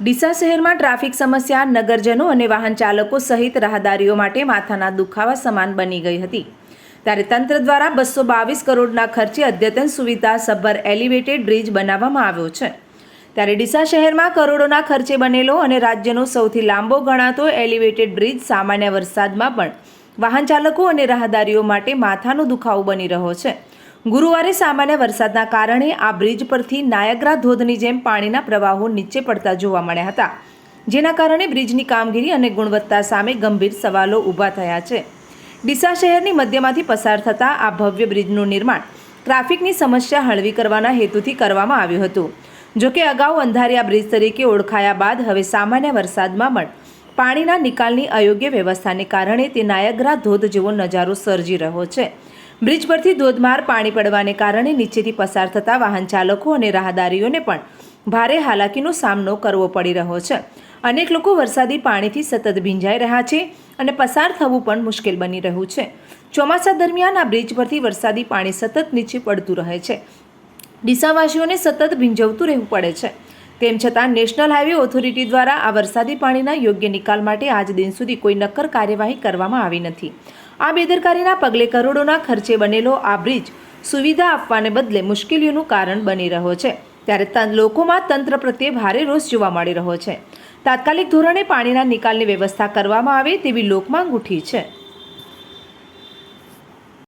ડીસા શહેરમાં ટ્રાફિક સમસ્યા, નગરજનો અને વાહન ચાલકો સહિત રાહદારીઓ માટે માથાના દુખાવા સમાન બની ગઈ હતી. ત્યારે તંત્ર દ્વારા બસો બાવીસ કરોડના ખર્ચે અદ્યતન સુવિધા સભર એલિવેટેડ બ્રિજ બનાવવામાં આવ્યો છે. ત્યારે ડીસા શહેરમાં કરોડોના ખર્ચે બનેલો અને રાજ્યનો સૌથી લાંબો ગણાતો એલિવેટેડ બ્રિજ સામાન્ય વરસાદમાં પણ વાહન ચાલકો અને રાહદારીઓ માટે માથાનો દુખાવો બની રહ્યો છે. ગુરુવારે સામાન્ય વરસાદના કારણે આ બ્રિજ પરથી નાયગ્રા ધોધની જેમ પાણીના પ્રવાહો નીચે પડતા જોવા મળ્યા હતા. જેના કારણે બ્રિજની કામગીરી અને ગુણવત્તા સામે ગંભીર સવાલો ઊભા થયા છે. ડીસા શહેરની મધ્યમાંથી પસાર થતા આ ભવ્ય બ્રિજનું નિર્માણ ટ્રાફિકની સમસ્યા હળવી કરવાના હેતુથી કરવામાં આવ્યું હતું. જોકે અગાઉ અંધારિયા બ્રિજ તરીકે ઓળખાયા બાદ હવે સામાન્ય વરસાદમાં પણ પાણીના નિકાલની અયોગ્ય વ્યવસ્થાને કારણે તે નાયગ્રા ધોધ જેવો નજારો સર્જી રહ્યો છે. બ્રિજ પરથી ધોધમાર પાણી પડવાને કારણે નીચેથી પસાર થતા વાહન ચાલકો અને રાહદારીઓને પણ ભારે હાલાકીનો સામનો કરવો પડી રહ્યો છે. અનેક લોકો વરસાદી પાણીથી સતત ભીંજાઈ રહ્યા છે અને પસાર થવું પણ મુશ્કેલ બની રહ્યું છે. ચોમાસા દરમિયાન આ બ્રિજ પરથી વરસાદી પાણી સતત નીચે પડતું રહે છે. ડીસાવાસીઓને સતત ભીંજવતું રહેવું પડે છે. તેમ છતાં નેશનલ હાઈવે ઓથોરિટી દ્વારા આ વરસાદી પાણીના યોગ્ય નિકાલ માટે આજ દિન સુધી કોઈ નક્કર કાર્યવાહી કરવામાં આવી નથી. આ બેદરકારીના પગલે કરોડોના ખર્ચે બનેલો આ બ્રિજ સુવિધા આપવાને બદલે મુશ્કેલીઓનું કારણ બની રહ્યો છે. ત્યારે લોકોમાં તંત્ર પ્રત્યે ભારે રોષ જોવા મળી રહ્યો છે. તાત્કાલિક ધોરણે પાણીના નિકાલની વ્યવસ્થા કરવામાં આવે તેવી લોકમાંગ ઉઠી છે.